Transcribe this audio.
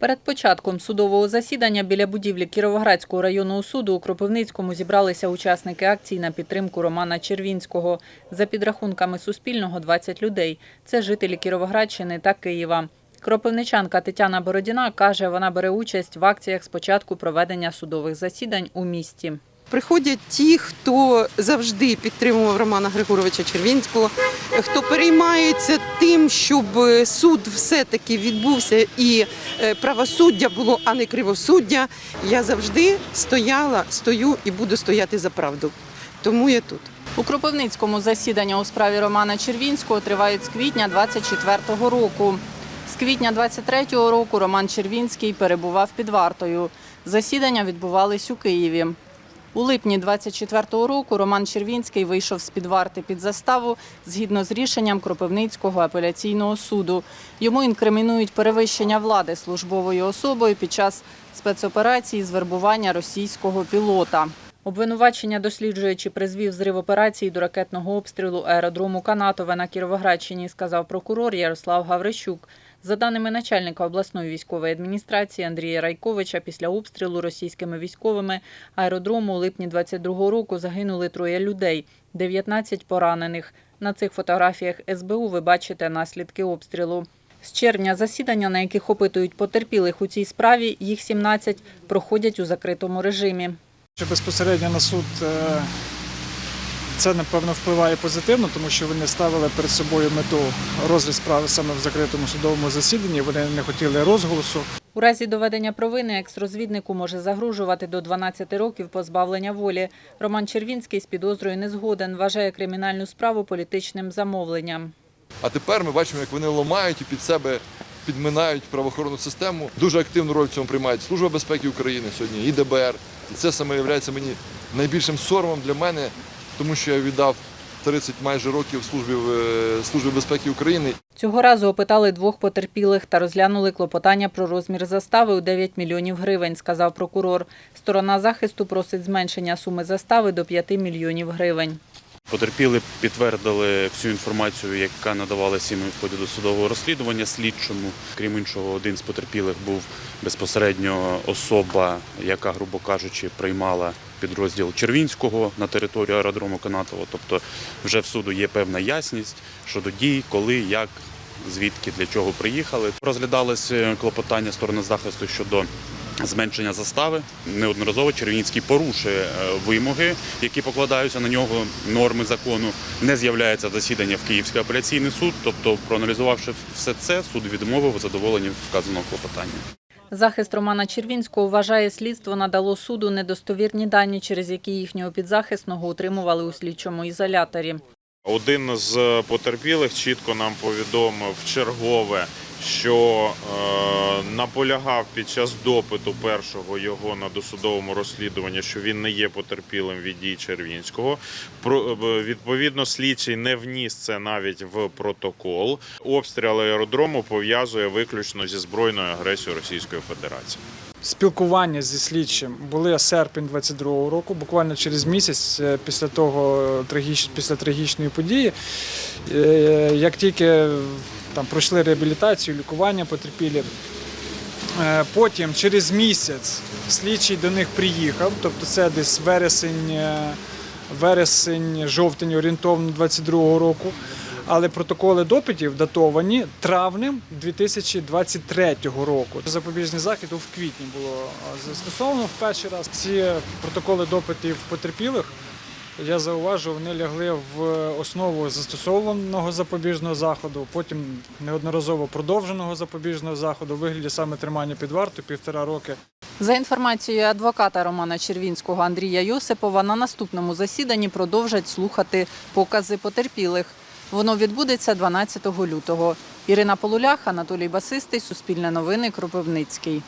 Перед початком судового засідання біля будівлі Кіровоградського районного суду у Кропивницькому зібралися учасники акції на підтримку Романа Червінського. За підрахунками Суспільного 20 людей. Це жителі Кіровоградщини та Києва. Кропивничанка Тетяна Бородіна каже, вона бере участь в акціях з початку проведення судових засідань у місті. Приходять ті, хто завжди підтримував Романа Григоровича Червінського, хто переймається тим, щоб суд все-таки відбувся і е, правосуддя було, а не кривосуддя. Я завжди стояла, стою і буду стояти за правду. Тому я тут. У Кропивницькому засідання у справі Романа Червінського тривають з квітня 24-го року. З квітня 23-го року Роман Червінський перебував під вартою. Засідання відбувались у Києві. У липні 24-го року Роман Червінський вийшов з-під варти під заставу згідно з рішенням Кропивницького апеляційного суду. Йому інкримінують перевищення влади службовою особою під час спецоперації з вербування російського пілота. Обвинувачення досліджує, чи призвів зрив операції до ракетного обстрілу аеродрому Канатове на Кіровоградщині, сказав прокурор Ярослав Гаврищук. За даними начальника обласної військової адміністрації Андрія Райковича, після обстрілу російськими військовими аеродрому у липні 22-го року загинули троє людей, 19 поранених. На цих фотографіях СБУ ви бачите наслідки обстрілу. З червня засідання, на яких опитують потерпілих у цій справі, їх 17, проходять у закритому режимі. Безпосередньо на суд е, це напевно впливає позитивно, тому що вони ставили перед собою мету розгляд справи саме в закритому судовому засіданні. Вони не хотіли розголосу. У разі доведення провини екс-розвіднику може загрожувати до 12 років позбавлення волі. Роман Червінський з підозрою не згоден, вважає кримінальну справу політичним замовленням. А тепер ми бачимо, як вони ламають і під себе підминають правоохоронну систему. Дуже активну роль в цьому приймають Служба безпеки України сьогодні і ДБР. І це саме є мені найбільшим соромом для мене, тому що я віддав 30 майже років служби е, безпеки України. Цього разу опитали двох потерпілих та розглянули клопотання про розмір застави у 9 мільйонів гривень, сказав прокурор. Сторона захисту просить зменшення суми застави до 5 мільйонів гривень. Потерпіли підтвердили всю інформацію, яка надавалася їм в ході досудового розслідування слідчому. Крім іншого, один з потерпілих був безпосередньо особа, яка, грубо кажучи, приймала підрозділ Червінського на територію аеродрому Канатово. Тобто вже в суду є певна ясність щодо дій, коли, як, звідки, для чого приїхали. Розглядалось клопотання сторони захисту щодо зменшення застави. Неодноразово Червінський порушує е, вимоги, які покладаються на нього норми закону. Не з'являється засідання в Київський апеляційний суд. Тобто, проаналізувавши все це, суд відмовив у задоволенні вказаного клопотання. Захист Романа Червінського вважає, слідство надало суду недостовірні дані, через які їхнього підзахисного утримували у слідчому ізоляторі. Один з потерпілих чітко нам повідомив чергове, що е, наполягав під час допиту першого його на досудовому розслідуванні, що він не є потерпілим від дій Червінського. Про е, відповідно, слідчий не вніс це навіть в протокол. Обстріл аеродрому пов'язує виключно зі збройною агресією Російської Федерації. Спілкування зі слідчим були серпень 22-го року, буквально через місяць е, після того трагіч- після трагічної події. Е, Як тільки там пройшли реабілітацію, лікування потерпілі. Е, Потім через місяць слідчий до них приїхав, тобто це десь вересень, е, вересень, жовтень орієнтовно 22-го року. Але протоколи допитів датовані травнем 2023 року. Запобіжний захід в квітні було застосовано в перший раз. Ці протоколи допитів потерпілих. Я зауважу, вони лягли в основу застосованого запобіжного заходу, потім неодноразово продовженого запобіжного заходу у вигляді саме тримання під вартою півтора роки. За інформацією адвоката Романа Червінського Андрія Йосипова, на наступному засіданні продовжать слухати покази потерпілих. Воно відбудеться 12 лютого. Ірина Полулях, Анатолій Басистий, Суспільне новини, Кропивницький.